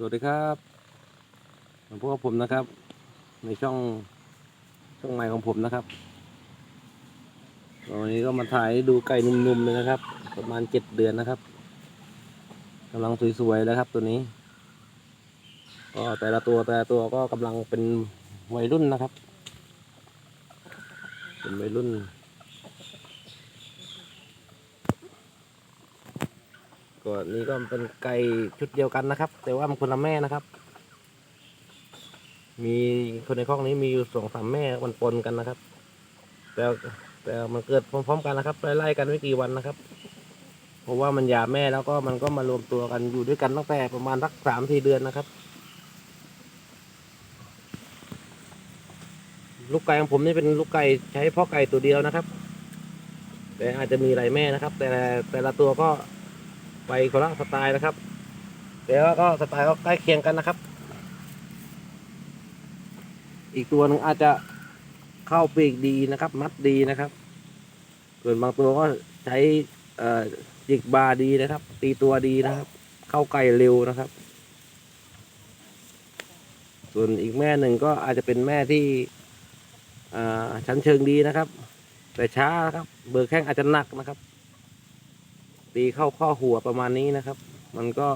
สวัสดีครับมาพบกับผมนะครับ ในช่องช่องใหม่ของผมนะครับวันนี้ก็มาถ่ายดูไก่นุ่มๆเลยนะครับ ประมาณเจ็ดเดือนนะครับกำลังสวยๆแล้วครับตัวนี้ ก็แต่ละตัวแต่ละตัวก็กำลังเป็นวัยรุ่นนะครับ เป็นวัยรุ่น ก็นี่ก็เป็นไก่ชุดเดียวกันนะครับ แต่ว่ามันคนละแม่นะครับ มีคนในคอกนี้มีอยู่สองสามแม่มันปนกันนะครับ แต่แต่มันเกิดพร้อมๆกันนะครับไล่ๆกันไม่กี่วันนะครับ เพราะว่ามันหย่าแม่แล้วก็มันก็มารวมตัวกันอยู่ด้วยกันตั้งแต่ประมาณสักสามสี่เดือนนะครับ ลูกไก่ของผมนี่เป็นลูกไก่ใช้พ่อไก่ตัวเดียวนะครับ แต่อาจจะมีหลายแม่นะครับ แต่แต่ละตัวก็ ไปคนละสไตล์นะครับแต่ว่าก็สไตล์ก็ใกล้เคียงกันนะครับ อีกตัวหนึงอาจจะเข้าปีกดีนะครับ มัดดีนะครับ ส่วนบางตัวก็ใช้อ่อจิกบาดีนะครับ ตีตัวดีนะครับ เข้าไก่เร็วนะครับ ส่วนอีกแม่หนึ่งก็อาจจะเป็นแม่ที่ชั้นเชิงดีนะครับ แต่ช้านะครับ เบอร์แข้งอาจจะหนักนะครับ ตีเข้าข้อหัวประมาณนี้นะครับ มันก็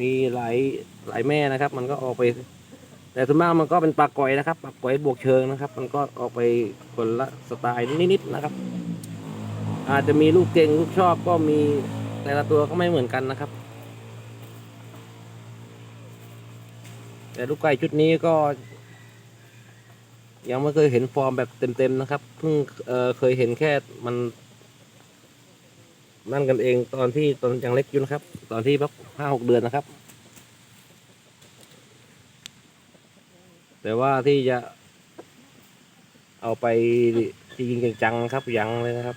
มีหลายหลายแม่นะครับ มันก็ออกไป แต่ส่วนมากมันก็เป็นปลาก่อยนะครับปลาก่อยบวกเชิงนะครับ มันก็ออกไปคนละสไตล์นิดๆนะครับ อาจจะมีลูกเก่งลูกชอบก็มีแต่ละตัวก็ไม่เหมือนกันนะครับ แต่ลูกไก่ชุดนี้ก็ ยังไม่เคยเห็นฟอร์มแบบเต็มๆนะครับเพิ่งเเคยเห็นแค่มัน นั่นกันเองตอนที่ตอนยังเล็กอยู่นะครับ ตอนที่แบบห้าหกเดือนนะครับ แต่ว่าที่จะ เอาไปจริงจังๆครับยังเลยนะครับ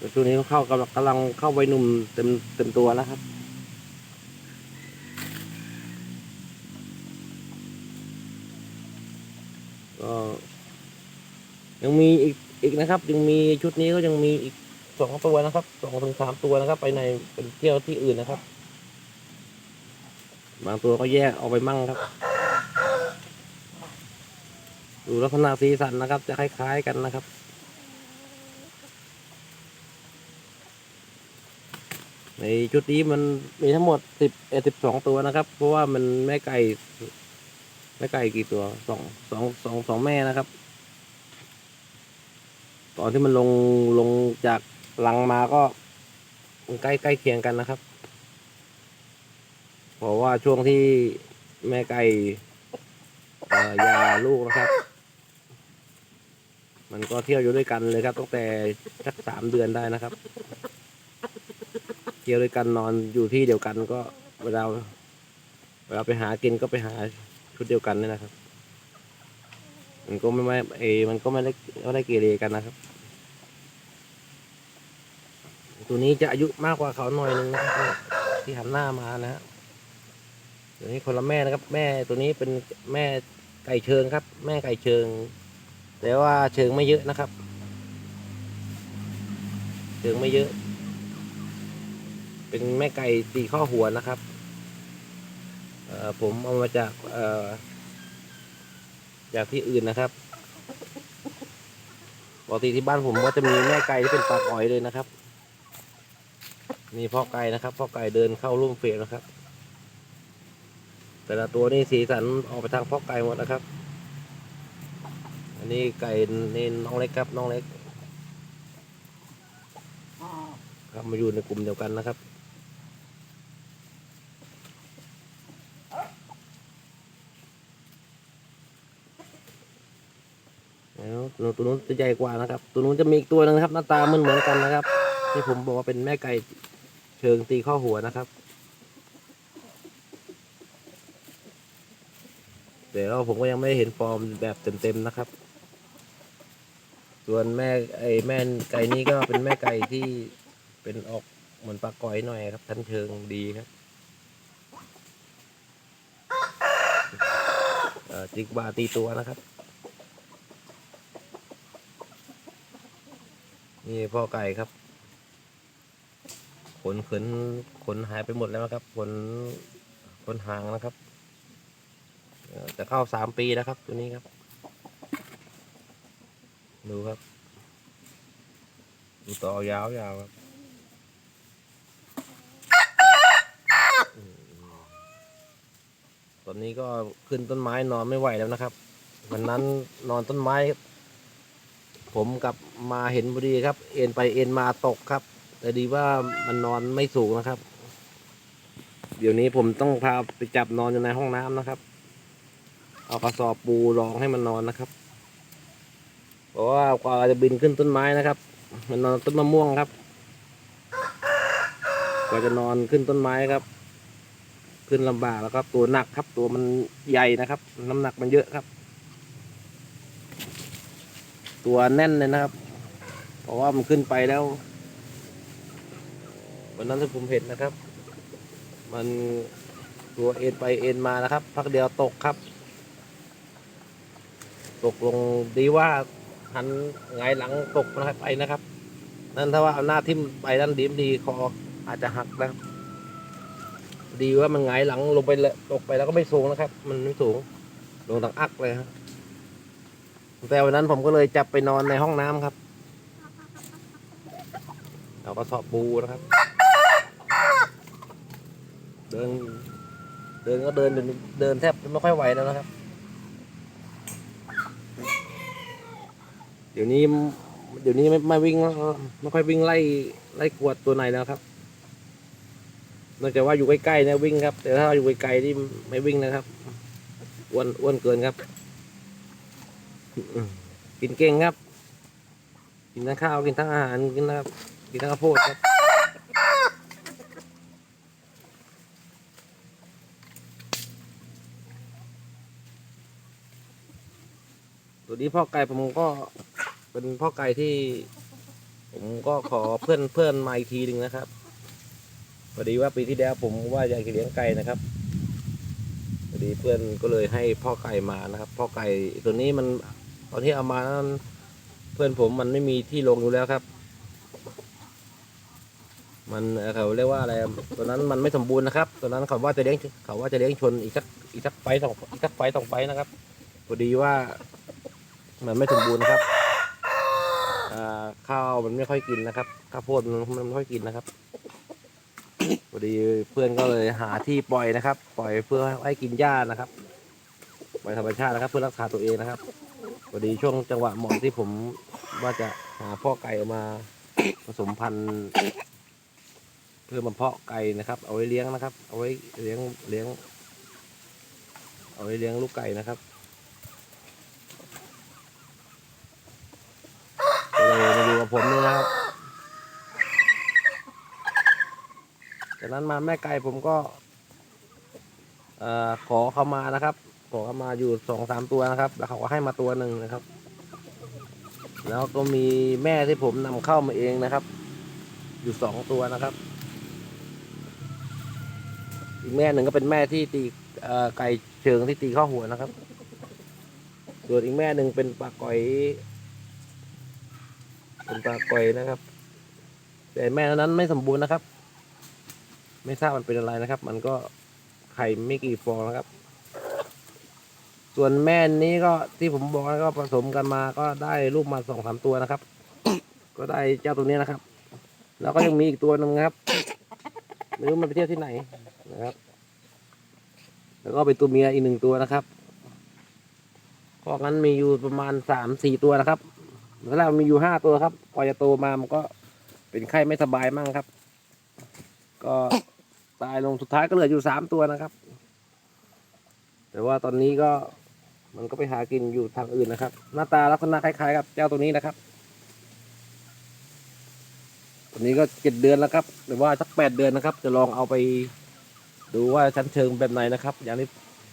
ต่ช่วงนี้เข้ากำลังกำลังเข้าวัยหนุ่มเต็มเต็มตัวแล้วครับก็ ยังมีอีกอีกนะครับ ยังมีชุดนี้ก็ยังมีอีกสองตัวนะครับสองถึงสามตัวนะครับ ไปในเป็นเที่ยวที่อื่นนะครับ บางตัวก็แยกออกไปมั่งครับดูลักษณะสีสันนะครับ จะคล้ายๆกันนะครับในชุดนี้มันมีทั้งหมดสิบเอ็ดสิบสองตัวนะครับ เพราะว่ามันแม่ไก่แม่ไก่กี่ตัวสองสองสองสองแม่นะครับ ตอนที่มันลงลงจากลังมาก็ใกล้ใกล้เคียงกันนะครับ เพราะว่าช่วงที่แม่ไก่ยาลูกนะครับ มันก็เที่ยวอยู่ด้วยกันเลยครับตั้งแต่สักสามเดือนได้นะครับ เที่ยวด้วยกันนอนอยู่ที่เดียวกันก็เวลาเวลาไปหากินก็ไปหาชุดเดียวกันนี่นะครับ มันก็ไม่ไม่เอมันก็ไม่ได้ไม่ได้เกเรกันนะครับ ตัวนี้จะอายุมากกว่าเขาหน่อยนึงนะครับที่หันหน้ามานะฮะตัวนี้คนละแม่นะครับ แม่ตัวนี้เป็นแม่ไก่เชิงครับ แม่ไก่เชิง แต่ว่าเชิงไม่เยอะนะครับ เชิงไม่เยอะ เป็นแม่ไก่ตีข้อหัวนะครับผมเอามาจากเอ จากที่อื่นนะครับปกติที่บ้านผมก็จะมีแม่ไก่ที่เป็นปลาอ้อยเลยนะครับมีพ่อไก่นะครับพ่อไก่เดินเข้าร่วมเฟรมนะครับ แต่ละตัวนี่สีสันออกไปทางพ่อไก่หมดนะครับ อันนี้ไก่นี่น้องเล็กครับน้องเล็กครับมาอยู่ในกลุ่มเดียวกันนะครับ แล้ว ตัวตัวนู้นจะใหญ่กว่านะครับ ตัวนู้นจะมีอีกตัวหนึงนะครับ หน้าตาเหมือนเหมือนกันนะครับ ที่ผมบอกว่าเป็นแม่ไก่เชิงตีข้อหัวนะครับแต่เราผมก็ยังไม่เห็นฟอร์มแบบเต็มๆนะครับ ส่วนแม่ไอแม่ไก่นี้ก็เป็นแม่ไก่ที่เป็นออกเหมือนปลาก้อยหน่อยครับทันเชิงดีครับจิกบาตีตัวนะครับ นี่พ่อไก่ครับ ขนขนขนหายไปหมดแล้วนะครับ ขนขนหางนะครับจะเข้าสามปีแล้วครับ ตัวนี้ครับ ดูครับดูต่อยาวยาวครับตอนนี้ก็ขึ้นต้นไม้นอนไม่ไหวแล้วนะครับ วันนั้นนอนต้นไม้ ผมกลับมาเห็นพอดีครับ เอ็นไปเอ็นมาตกครับ แต่ดีว่ามันนอนไม่สูงนะครับ เดี๋ยวนี้ผมต้องพาไปจับนอนอยู่ในห้องน้ำนะครับ เอากระสอบปูรองให้มันนอนนะครับเพราะว่ากว่าจะบินขึ้นต้นไม้นะครับ มันนอนต้นมะม่วงครับกว่าจะนอนขึ้นต้นไม้ครับ ขึ้นลำบากแล้วครับ ตัวหนักครับ ตัวมันใหญ่นะครับ น้ำหนักมันเยอะครับ ตัวแน่นเลยนะครับ เพราะว่ามันขึ้นไปแล้ว วันนั้นที่ผมเห็นนะครับ มันตัวเอ็นไปเอ็นมานะครับ พักเดียวตกครับ ตกลงดีว่าหันไงหลังตกนะครับไปนะครับ นั่นถ้าว่าเอาหน้าทิ่มไปด้านดีมดีคออาจจะหักนะครับ ดีว่ามันไงหลังลงไปเลยตกไปแล้วก็ไม่สูงนะครับ มันไม่สูงลงทางอักเลยครับ แต่วันนั้นผมก็เลยจับไปนอนในห้องน้ำครับ เราก็สอบปูนะครับ เดิน เดินก็เดินเดินเดินแทบไม่ค่อยไหวแล้วนะครับ เดี๋ยวนี้ เดี๋ยวนี้ไม่ไม่วิ่งไม่ค่อยวิ่งไล่ไล่กวดตัวไหนแล้วครับนอกจากว่าอยู่ใกล้ๆนะวิ่งครับ แต่ถ้าอยู่ไกลๆนี่ไม่วิ่งนะครับอ้วนอ้วนเกินครับ กินเก่งครับ กินทั้งข้าว กินทั้งอาหาร กินนะครับ กินทั้งข้าวโพดครับ ตัวนี้พ่อไก่ผมก็เป็นพ่อไก่ที่ ผมก็ขอเพื่อนเพื่อนมาอีกทีหนึ่งนะครับพอดีว่าปีที่แล้วผมว่าอยากจะเลี้ยงไก่นะครับพอดีเพื่อนก็เลยให้พ่อไก่มานะครับ พ่อไก่ตัวนี้มัน ตอนที่เอามานั้นเพื่อนผมมันไม่มีที่ลงอยู่แล้วครับ มันเขาเรียกว่าอะไรตัวนั้นมันไม่สมบูรณ์นะครับตัวนั้นเขาว่าจะเลี้ยงเขาว่าจะเลี้ยงชนอีกสักอีกสักไฟสองอีกสักไฟสองไฟนะครับพอดีว่า มันไม่สมบูรณ์นะครับข้าวมันไม่ค่อยกินนะครับข้าวโพดมันมันไม่ค่อยกินนะครับพอดีเพื่อนก็เลยหาที่ปล่อยนะครับ ปล่อยเพื่อให้กินหญ้านะครับ ปล่อยธรรมชาตินะครับ เพื่อรักษาตัวเองนะครับ พอดีช่วงจังหวะเหมาะที่ผมว่าจะหาพ่อไก่ออกมาผสมพันธุ์เพื่อมาเพาะไก่นะครับ เอาไว้เลี้ยงนะครับ เอาไว้เลี้ยงเลี้ยง เอาไว้เลี้ยงลูกไก่นะครับเลยมาอยู่กับผมนี่นะครับ จากนั้นมาแม่ไก่ผมก็อขอเข้ามานะครับ ขอเข้ามาอยู่สองสามตัวนะครับ แล้วเขาก็ให้มาตัวหนึ่งนะครับ แล้วก็มีแม่ที่ผมนำเข้ามาเองนะครับ อยู่สองตัวนะครับ อีกแม่หนึ่งก็เป็นแม่ที่ตีไก่เชิงที่ตีข้าหัวนะครับ ส่วนอีกแม่หนึ่งเป็นปลาก๋อยเป็นปลาก่อยนะครับ แต่แม่นั้นไม่สมบูรณ์นะครับ ไม่ทราบมันเป็นอะไรนะครับ มันก็ไข่ไม่กี่ฟองนะครับ ส่วนแม่นี้ก็ที่ผมบอกแล้วก็ผสมกันมาก็ได้ลูกมาสองสามตัวนะครับ ก็ได้เจ้าตัวนี้นะครับ แล้วก็ยังมีอีกตัวหนึ่งครับไม่รู้มันไปเที่ยวที่ไหนนะครับ แล้วก็เป็นตัวเมียอีกหนึ่งตัวนะครับเพราะงั้นมีอยู่ประมาณสามสี่ตัวนะครับแล้วเรามีอยู่ห้าตัวครับกว่าจะโตมามันก็เป็นไข้ไม่สบายมั่งครับ ก็ตายลงสุดท้ายก็เหลืออยู่สามตัวนะครับ แต่ว่าตอนนี้ก็ มันก็ไปหากินอยู่ทางอื่นนะครับ หน้าตาลักษณะคล้ายๆกับเจ้าตัวนี้นะครับ ตัวนี้ก็เจ็ดเดือนแล้วครับ หรือว่าสักแปดเดือนนะครับ จะลองเอาไปดูว่าชั้นเชิงแบบไหนนะครับ อย่างนี้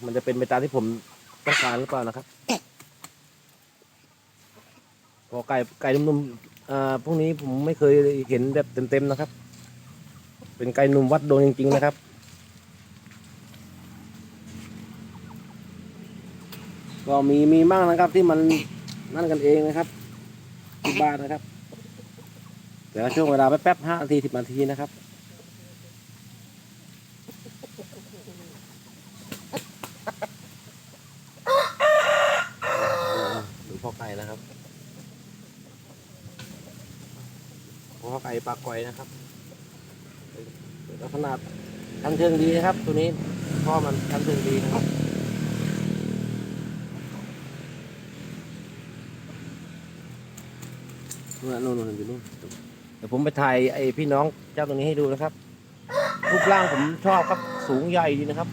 มันจะเป็นไปตามที่ผมต้องการหรือเปล่านะครับ พอไก่ไก่นุ่มๆอ่าพวกนี้ผมไม่เคยเห็นแบบเต็มๆนะครับ เป็นไก่นุ่มวัดโดวงจริงๆนะครับ ก็มีมีมากนะครับที่มันนั่นกันเองนะครับที่บ้านนะครับ แต่ช่วงเวลาแป๊บๆห้านาทีสิบนาทีนะครับดูพ่อไก่นะครับพ่อไก่ปลาก่อยนะครับขนาดกันเชิงดีนะครับ ตัวนี้พ่อมันกันเชิงดีนะครับ นู่นนู่นนู่นอยู่นู่นเดี๋ยวผมไปถ่ายไอ้พี่น้องเจ้าตัวนี้ให้ดูนะครับ รูปร่างผมชอบครับ สูงใหญ่ดีนะครับ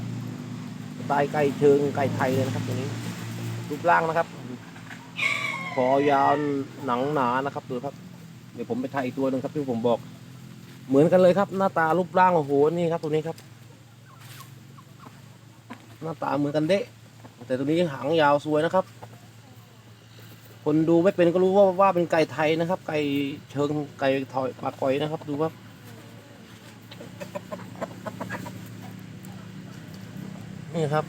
สไตล์ไก่เชิงไก่ไทยเลยนะครับตัวนี้ รูปร่างนะครับ คอยาวหนังหนานะครับดูครับ เดี๋ยวผมไปถ่ายอีกตัวหนึ่งครับที่ผมบอก เหมือนกันเลยครับ หน้าตารูปร่างโอ้โหนี่ครับตัวนี้ครับ หน้าตาเหมือนกันเดะแต่ตัวนี้หางยาวสวยนะครับ คนดูไม่เป็นก็รู้ว่าว่าเป็นไก่ไทยนะครับ ไก่เชิงไก่ถอยปาก่อยนะครับ ดูครับนี่ครับ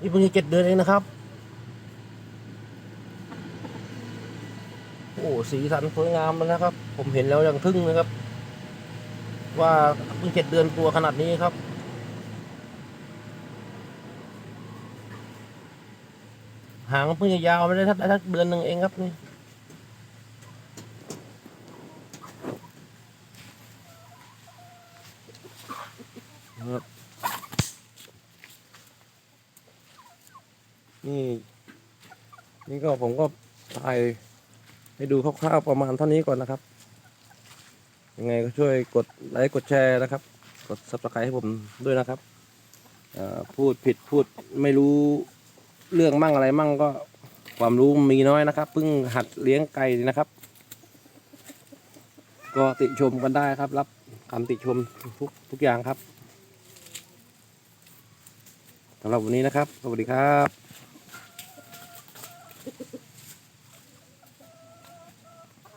นี่เพิ่งจะเจ็ดเดือนเองนะครับ โอ้สีสันสวยงามเลยนะครับ ผมเห็นแล้วอยังทึ่งนะครับ ว่าเพิ่งเจ็ดเดือนตัวขนาดนี้ครับ หางเพิ่งจะยาวไม่ได้ทักได้ทักเดือนหนึ่งเองครับนี่ครับนี่ นี่ก็ผมก็ถ่ายให้ดูคร่าวๆประมาณเท่านี้ก่อนนะครับ ยังไงก็ช่วยกดไลค์กดแชร์นะครับ กด subscribe ให้ผมด้วยนะครับพูดผิดพูดไม่รู้ เรื่องมั่งอะไรมั่งก็ความรู้มีน้อยนะครับเพิ่งหัดเลี้ยงไก่นะครับ ก็ติชมกันได้ครับ รับคำติชมทุกทุกอย่างครับสำหรับวันนี้นะครับ สวัสดีครับ